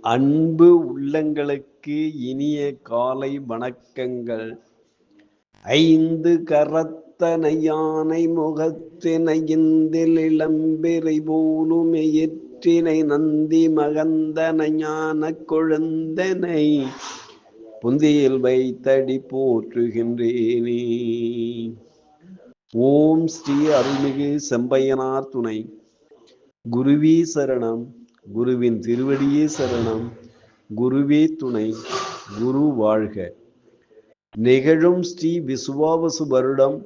அன்பு உள்ளங்களுக்கு இனிய காலை வணக்கங்கள். ஐந்து கரத்தனையானை முகத்தினை இந்தில் இளம்பெறை போலும் எற்றினை நந்தி மகந்தனை ஞான கொழுந்தனை. புந்தியில் வைத்தடி போற்றுகின்றேனே. ஓம் ஸ்ரீ அருள்மிகு செம்பையனார் துணை. குருவி சரணம். குருவின் திருவடியே சரணம். குருவே துணை குரு வாழ்க. நிகழும் ஸ்ரீ விசுவாவசு வருடம்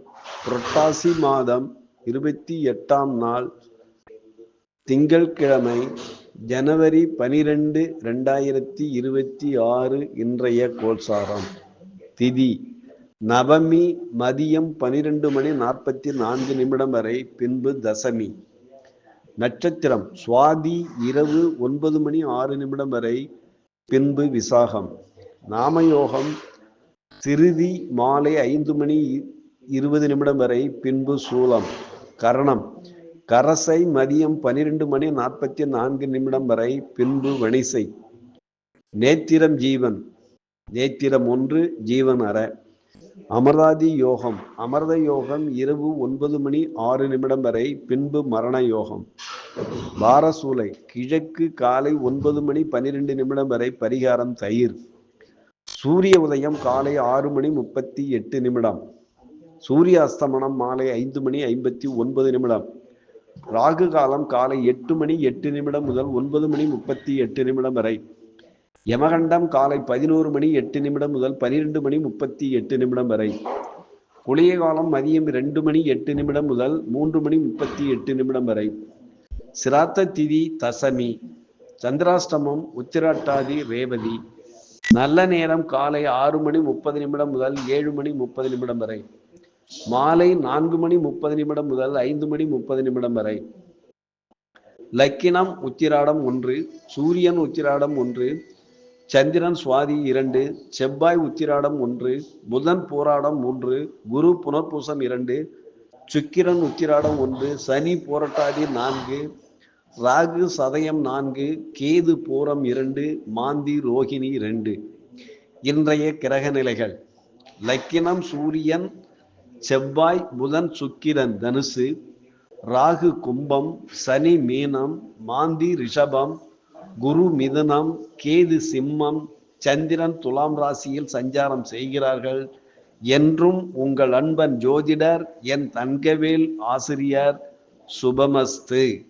புரட்டாசி மாதம் இருபத்தி எட்டாம் நாள் திங்கள்கிழமை ஜனவரி பனிரெண்டு ரெண்டாயிரத்தி இருபத்தி ஆறு இன்றைய கோல்சாரம் திதி நவமி மதியம் பனிரெண்டு மணி நாற்பத்தி நான்கு நிமிடம் வரை பின்பு தசமி. நட்சத்திரம். சுவாதி இரவு ஒன்பது மணி ஆறு நிமிடம் வரை பின்பு விசாகம். நாமயோகம் திருதி மாலை ஐந்து மணி இருபது நிமிடம் வரை பின்பு சூலம். கரணம். கரசை மதியம் பனிரெண்டு மணி நாற்பத்தி நான்கு நிமிடம் வரை பின்பு வணிசை. நேத்திரம் ஜீவன். நேத்திரம் ஒன்று ஜீவன் அற. அமர்தாதி யோகம். அமர்த யோகம் இரவு ஒன்பது மணி ஆறு நிமிடம் வரை பின்பு மரண யோகம். பாரசூலை கிழக்கு காலை ஒன்பது மணி பன்னிரெண்டு நிமிடம் வரை பரிகாரம் தயிர். சூரிய உதயம் காலை ஆறு மணி முப்பத்தி எட்டு நிமிடம். சூரிய அஸ்தமனம் மாலை ஐந்து மணி ஐம்பத்தி ஒன்பது நிமிடம். ராகு காலம் காலை எட்டு மணி எட்டு நிமிடம் முதல் ஒன்பது மணி முப்பத்தி எட்டு நிமிடம் வரை. யமகண்டம் காலை பதினோரு மணி எட்டு நிமிடம் முதல் பனிரெண்டு மணி முப்பத்தி எட்டு நிமிடம் வரை. குளிய காலம் மதியம் ரெண்டு மணி எட்டு நிமிடம் முதல் மூன்று மணி முப்பத்தி எட்டு நிமிடம் வரை. சிராத்த திதி தசமி சந்திராஷ்டமம் உத்திராட்டாதி ரேவதி. நல்ல நேரம் காலை ஆறு மணி முப்பது நிமிடம் முதல் ஏழு மணி முப்பது நிமிடம் வரை. மாலை நான்கு மணி முப்பது நிமிடம் முதல் ஐந்து மணி முப்பது நிமிடம் வரை. லக்கினம் உத்திராடம் ஒன்று சூரியன் உத்திராடம் ஒன்று சந்திரன் சுவாதி இரண்டு செவ்வாய் உத்திராடம் ஒன்று புதன் போராடம் மூன்று குரு புனர்பூசம் இரண்டு சுக்கிரன் உத்திராடம் ஒன்று சனி போராட்டாதி நான்கு ராகு சதயம் நான்கு கேது பூரம் இரண்டு மாந்தி ரோகிணி இரண்டு. இன்றைய கிரக நிலைகள். லக்கினம் சூரியன் செவ்வாய் புதன் சுக்கிரன் தனுசு ராகு கும்பம் சனி மீனம் மாந்தி ரிஷபம் குரு மிதுனம் கேது சிம்மம் சந்திரன் துலாம் ராசியில் சஞ்சாரம் செய்கிறார்கள். என்றும் உங்கள் அன்பன் ஜோதிடர் என் தங்கவேல் ஆசிரியர் சுபமஸ்து.